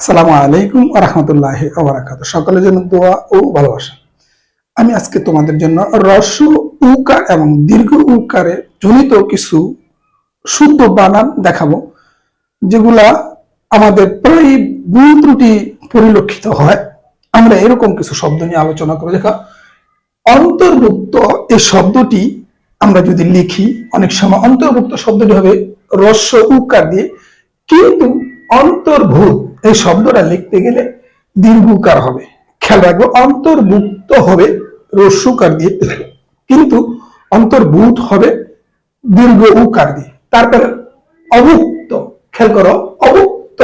আসসালামু আলাইকুম রহমতুল্লাহ ওবরাকাত সকলের জন্য দোয়া ও ভালোবাসা। আমি আজকে তোমাদের জন্য রস উকার এবং দীর্ঘ উকারে জনিত কিছু শুদ্ধ বানান দেখাবো, যেগুলা আমাদের প্রায় ভুল ত্রুটি পরিলক্ষিত হয়। আমরা এরকম কিছু শব্দ নিয়ে আলোচনা করে দেখা, অন্তর্ভুক্ত এই শব্দটি আমরা যদি লিখি, অনেক সময় অন্তর্ভুক্ত শব্দটি হবে রস্য উকার দিয়ে। কিন্তু অন্তর্ভুত। এই শব্দটা লিখতে গেলে দীর্ঘকার হবে। খেয়াল রাখব, অন্তর্ভুক্ত হবে রস্যুকার দিয়ে। কিন্তু অন্তর্ভূত হবে দীর্ঘ উকার দিয়ে। তারপরে অভুক্ত, খেয়াল করো, অভুক্ত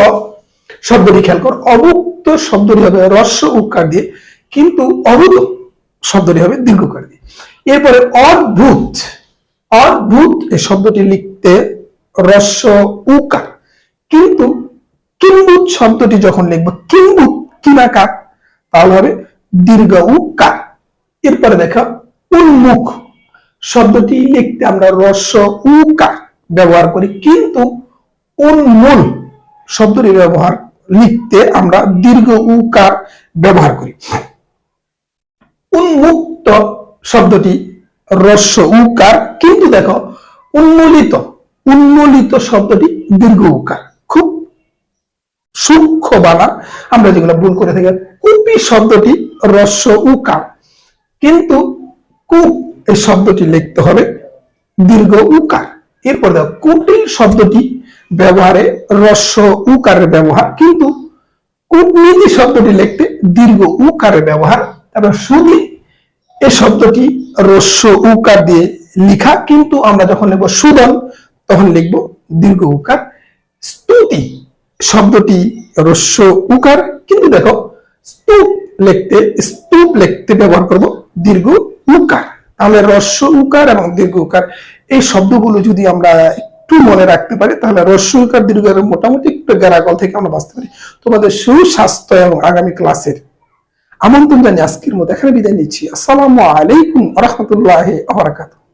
শব্দটি খেয়াল করো। অভুক্ত শব্দটি হবে রস্য উকার দিয়ে, কিন্তু অভূত শব্দটি হবে দীর্ঘকার দিয়ে। এরপরে অদ্ভুত অদ্ভুত এই শব্দটি লিখতে রস্য উকার। কিন্তু শব্দটি যখন লিখব কিম্বুত কিনাকার তাহলে হবে দীর্ঘ উকার এরপরে দেখো, উন্মুখ। শব্দটি লিখতে আমরা রস্য উকার ব্যবহার করি, কিন্তু উন্মূল শব্দটি ব্যবহার, লিখতে আমরা দীর্ঘ উকার ব্যবহার করি। উন্মুক্ত শব্দটি রস্য উকার কিন্তু দেখো, উন্মূলিত উন্মূলিত শব্দটি দীর্ঘ উকার সূক্ষ্ম বানা আমরা যেগুলো ভুল করে থাকি, কুপি শব্দটি রস্য উকার কিন্তু কুপ, এই শব্দটি লিখতে হবে দীর্ঘ উকার এরপর দেখো কুটিল শব্দটি ব্যবহারে রস্য উকারের ব্যবহার। কিন্তু কূটনীতি শব্দটি লিখতে দীর্ঘ উকারের ব্যবহার, তারপর সুদী এই শব্দটি রস্য উকার দিয়ে লিখা। কিন্তু আমরা যখন লিখব সুদন, তখন লিখব দীর্ঘ উকার স্তুতি। শব্দটি রস্য উকার, কিন্তু দেখো, স্তূপ লিখতে স্তূপ লিখতে ব্যবহার করব দীর্ঘ উকার। তাহলে রস্য উকার এবং দীর্ঘ উকার, এই শব্দগুলো যদি আমরা একটু মনে রাখতে পারি, তাহলে রস্য উকার, দীর্ঘ মোটামুটি একটু গ্যারাগল থেকে আমরা বাঁচতে পারি। তোমাদের সুস্বাস্থ্য এবং আগামী ক্লাসের আমন্ত্রণ জানিয়ে আজকের মতো এখানে বিদায় নিচ্ছি। আসসালামু আলাইকুম রহমতুল্লাহ আবরাকাতুহ